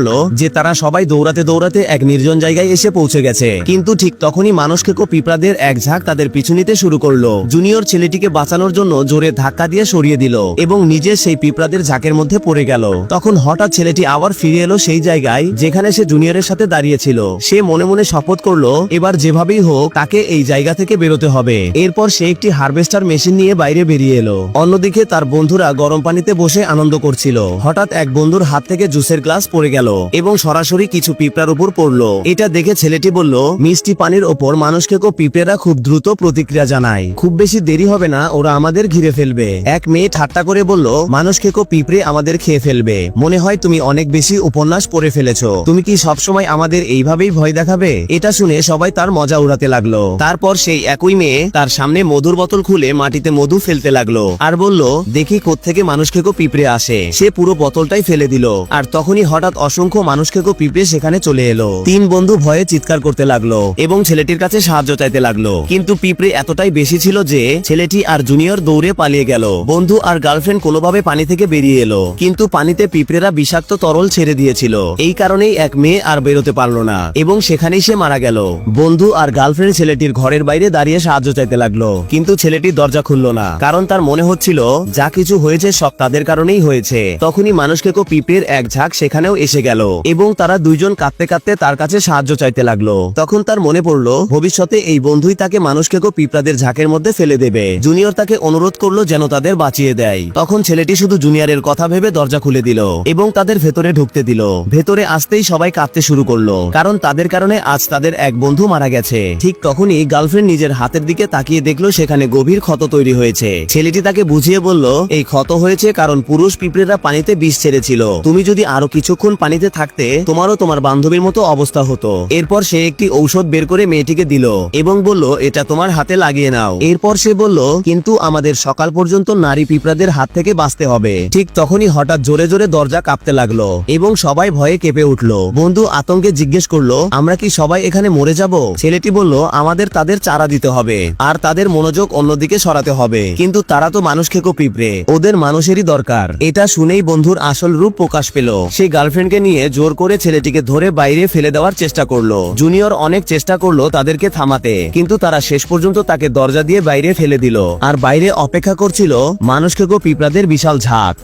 হলো যে তারা সবাই দৌড়াতে দৌড়াতে এক নির্জন জায়গায় এসে পৌঁছে গেছে। কিন্তু ঠিক তখনই মানুষ খেকো পিঁপড়াদের এক ঝাঁক তাদের পিছু নিতে শুরু করল। জুনিয়র ছেলেটিকে বাঁচানোর জন্য জোরে ধাক্কা দিয়ে সরিয়ে দিল এবং নিজে সেই পিঁপড়াদের ঝাঁকের মধ্যে পড়ে গেল। তখন হঠাৎ ছেলেটি আবার ফিরে এলো সেই জায়গায় যেখানে সে জুনিয়রের সাথে দাঁড়িয়েছিল। সে মনে মনে শপথ করল, এবার যেভাবেই হোক তাকে এই জায়গা থেকে বেরোতে হবে। এরপর সে একটি হারভেস্টার মেশিন নিয়ে বাইরে বেরিয়ে এলো। অন্যদিকে তার বন্ধুরা গরম পানিতে বসে আনন্দ করছিল। হঠাৎ এক বন্ধুর হাত থেকে জুসের গ্লাস পড়ে গেল। এবং সরাসরি কিছু পিঁপড়ার উপর পড়ল। এটা দেখে ছেলেটি বলল, মিষ্টি পানির ওপর মানুষকে কো পিঁপড়েরা খুব দ্রুত প্রতিক্রিয়া জানায়। খুব বেশি দেরি হবে না, ওরা আমাদের ঘিরে ফেলবে। এক মেয়ে ঠাট্টা করে বলল মানুষকে কো পিঁপড়ে আমাদের খেয়ে ফেলবে। মনে হয় তুমি অনেক বেশি উপন্যাস পড়ে ফেলেছো। তুমি কি সবসময় আমাদের এইভাবেই ভয় দেখাবে? এটা শুনে সবাই তার মজা উড়াতে লাগল। তারপর সেই একই মেয়ে তার সামনে মধুর বোতল খুলে মাটিতে মধু ফেলতে লাগল আর বলল, দেখি কোত্থেকে মানুষকে কো পিঁপড়ে আসে। সে পুরো বোতলটাই ফেলে দিল। আর তখনই হঠাৎ অসংখ্য মানুষ খেকো পিঁপড়ে সেখানে চলে এলো। তিন বন্ধু ভয়ে চিৎকার করতে লাগল এবং ছেলেটির কাছে সাহায্য চাইতে লাগল। কিন্তু পিঁপড়ে এতটাই বেশি ছিল যে ছেলেটি আর জুনিয়র দৌড়ে পালিয়ে গেল। বন্ধু আর গার্লফ্রেন্ড কোনোভাবে পানি থেকে বেরিয়ে এলো, কিন্তু পানিতে পিঁপড়েরা বিষাক্ত তরল ছেড়ে দিয়েছিল। এই কারণেই এক মেয়ে আর বেরোতে পারল না এবং সেখানেই সে মারা গেল। বন্ধু আর গার্লফ্রেন্ড ছেলেটির ঘরের বাইরে দাঁড়িয়ে সাহায্য চাইতে লাগল, কিন্তু ছেলেটি দরজা খুললো না, কারণ তার মনে হচ্ছিল, যা কিছু হয়েছে সব তাদের কারণেই হয়েছে। তখনই মানুষকে কো পিঁপড়ের এক ঝাঁক সেখানেও এসে গেল এবং তারা দুইজন কাঁদতে কাঁদতে তার কাছে সাহায্য চাইতে লাগল। তখন তার মনে পড়ল, ভবিষ্যতে এই বন্ধুই তাকে মানুষকে কো পিঁপড়াদের ঝাঁকের মধ্যে ফেলে দেবে। জুনিয়র তাকে অনুরোধ করল যেন তাদের বাঁচিয়ে দেয়। তখন ছেলেটি শুধু জুনিয়রের কথা ভেবে দরজা খুলে দিল এবং তাদের ভেতরে ঢুকতে দিল। ভেতরে আসতেই সবাই কাঁদতে শুরু করল, কারণ তাদের কারণে আজ তাদের এক বন্ধু মারা গেছে। ঠিক তখনই গার্লফ্রেন্ড নিজের হাতের দিকে তাকিয়ে দেখল সেখানে গভীর ক্ষত তৈরি হয়েছে। ছেলেটি তাকে বুঝিয়ে বলল, এই ক্ষত হয়েছে কারণ পুরুষ পিঁপড়েরা পানিতে বিষ ছেড়েছিল। তুমি যদি আরও কিছুক্ষণ পানিতে থাকতে তোমারও তোমার বান্ধবীর মতো অবস্থা হতো। এরপর সে একটি ঔষধ বের করে মেয়েটিকে দিল এবং বলল, এটা তোমার হাতে লাগিয়ে নাও। এরপর সে বলল, কিন্তু আমাদের সকাল পর্যন্ত নারী পিঁপড়াদের হাত থেকে বাঁচতে হবে। ঠিক তখনই হঠাৎ জোরে জোরে দরজা কাঁপতে লাগল এবং সবাই ভয়ে কেঁপে উঠল। বন্ধু আতঙ্কে জিজ্ঞেস করল, আমরা কি সবাই এখানে মরে যাব? ছেলেটি বলল, আমাদের তাদের চারা দিতে হবে আর তাদের মনোযোগ অন্যদিকে সরাতে হবে। কিন্তু তারা তো মানুষ খেকো পিঁপড়ে, ওদের মানুষেরই দরকার। এটা শুনেই বন্ধুর আসল রূপ প্রকাশ পেল। সে গার্লফ্রেন্ডকে নিয়ে জোর করে ছেলেটিকে ধরে বাইরে ফেলে দেওয়ার চেষ্টা করল। জুনিয়র অনেক চেষ্টা করল তাদেরকে থামাতে, কিন্তু তারা শেষ পর্যন্ত তাকে দরজা দিয়ে বাইরে ফেলে দিল। আর বাইরে অপেক্ষা করছিল মানুষকে গো পিঁপড়াদের বিশাল ঝাঁক।